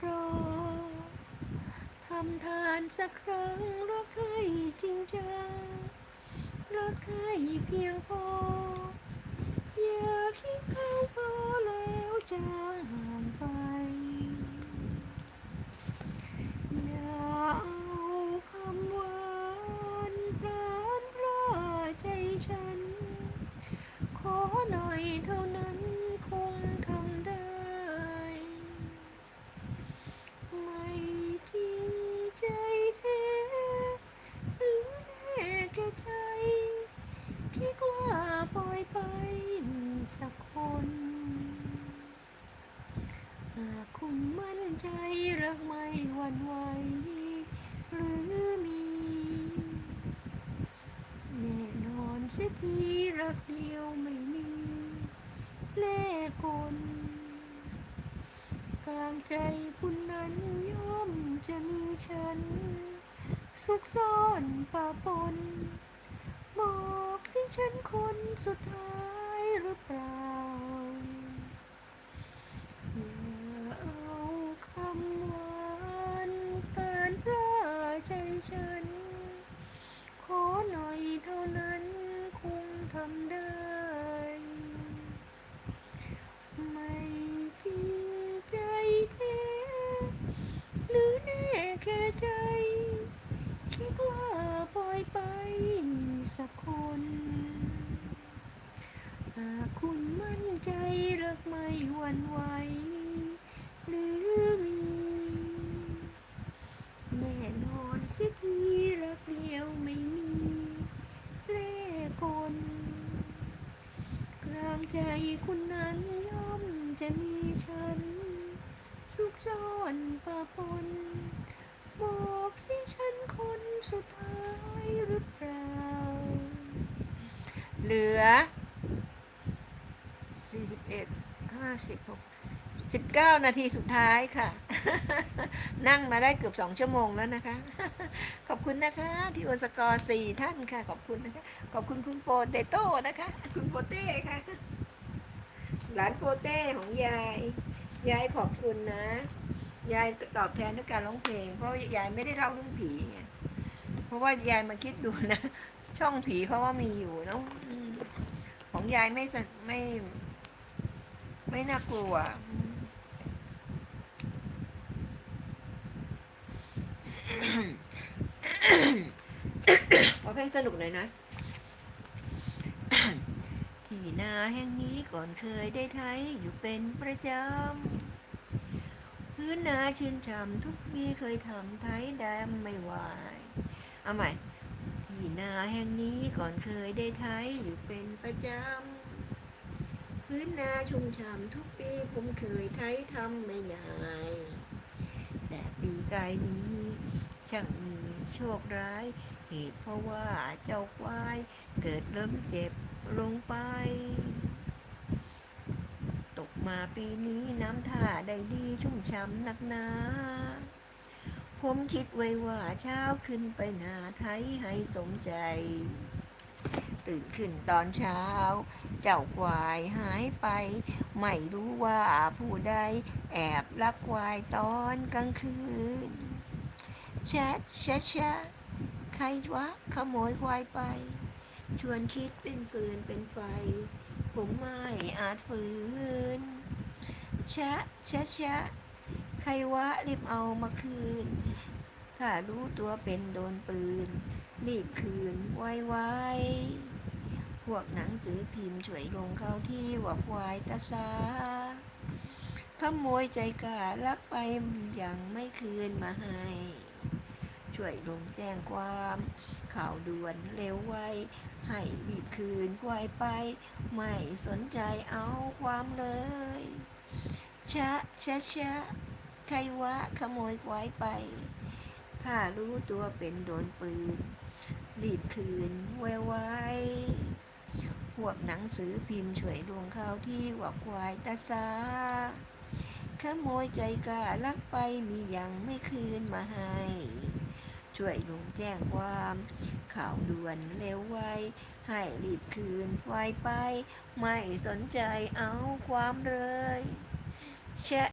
ปรทำทานสักครั้งรักให้จริงจังรักให้เพียงพอ อย่าคิดเข้าพอแล้วจางห่างไป อย่าเอาคำหวานพรานพราใจฉัน ขอหน่อยเท่านั้นคงทำได้ ไม่จริงใจแท้หรือแน่แก่ใจ คิดว่าปล่อยไป สักคนหากคุณมั่นใจรักไม่หวั่นไหวหรือมีแน่นอนเสียทีรักเดียวไม่มีเล่ห์กลกลางใจคุณนั้นย่อมจะมีฉันสุขซ่อนป่าปนบอกที่ฉันคนสุดท้าย หรือเปล่า อย่าเอาคำหวานปานพราใจฉัน ขอหน่อยเท่านั้นคงทำได้ ไม่จริงใจแท้หรือแน่แค่ใจ คิดว่าปล่อยไปสักคน หากคุณมั่นใจ รักไม่หวั่นไหวหรือมีแน่นอนสิทีรักเดียวไม่มีเล่ห์กลกลางใจคุณนั้นย่อมจะมีฉัน สุขซ่อนปะปนบอกสิฉันคนสุดท้ายหรือเปล่า เหลือ 41 56 19นาทีสุดท้ายค่ะ นั่งมาได้เกือบสองชั่วโมงแล้วนะคะ ขอบคุณนะคะ ที่โอนสกอร์สี่ท่านค่ะ ขอบคุณนะคะ ขอบคุณคุณโปเตโต้นะคะ คุณโปเต้ค่ะ หลานโปเต้ของยาย ยายขอบคุณนะ ยายตอบแทนด้วยการร้องเพลง เพราะยายไม่ได้เล่าเรื่องผีไง เพราะว่ายายมาคิดดูนะ ช่องผีเขาว่ามีอยู่เนอะของยายไม่ไม่ ไม่น่ากลัว ขอเพลงสนุกหน่อยนะที่นาแห่งนี้ก่อนเคยได้ไถอยู่เป็นประจำ พื้นนาชื่นช่ำทุกปีเคยทำไถแดมไม่ไหวเอาใหม่ที่นาแห่งนี้ก่อนเคยได้ไถอยู่เป็นประจำ พื้นนาชุ่มฉ่ำทุกปีผมเคยไถทำไม่นายแต่ปีกายนี้ช่างมีโชคร้าย เหตุเพราะว่าเจ้าควายเกิดล้มเจ็บลงไป ตกมาปีนี้น้ำท่าได้ดีชุ่มฉ่ำนักหนาผมคิดไว้ว่าเช้าขึ้นไปนาไทยให้สมใจ ตื่นขึ้นตอนเช้า เจ้าควายหายไป ไม่รู้ว่าผู้ใดแอบลักควายตอนกลางคืนแชะแชะแชะใครวะขโมยควายไป ชวนคิดเป็นปืนเป็นไฟ ผมไม่อาจฝืนแชะแชะแชะใครวะรีบเอามาคืน ถ้ารู้ตัวเป็นโดนปืนรีบคืนไวไวๆ พวกหนังสือพิมพ์ช่วยลงเข้าที่ว่าควายตาสาขโมยใจกาลักไปยังไม่คืนมาให้ ช่วยลงแจ้งความ ข่าวด่วนเร็วไว ให้รีบคืนควายไป ไม่สนใจเอาความเลยชะชะชะใครวะขโมยควายไป ถ้ารู้ตัวเป็นโดนปืน รีบคืนไวไว พวกหนังสือพิมพ์ช่วยลงเขาที่ว่าควายตาสาขโมยใจกาลักไปมียังไม่คืนมาให้ ช่วยลงแจ้งความ ข่าวด่วนเร็วไว ให้รีบคืนไวไป ไม่สนใจเอาความเลยแชะ